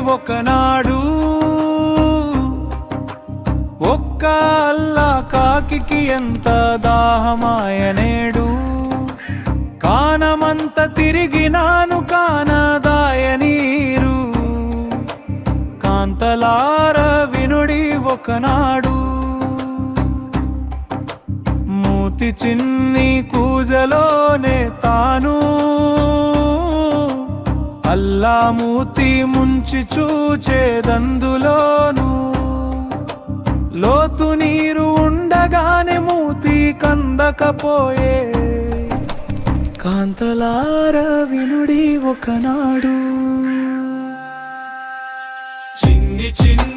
ఒకనాడు. ఒక్క అల్లా కాకికి ఎంత దాహమాయనేడు. కానమంత తిరిగినాను కానదాయ నీరు. కాంతలార వినుడి ఒకనాడు. మూతి చిన్ని కూజలోనే తాను. అల్లా మూతి ముంచి చూచేదందులోను లోతు నీరు ఉండగానే మూతి కందకపోయే. కాంతలార వినుడి ఒకనాడు. చిన్ని చిన్ని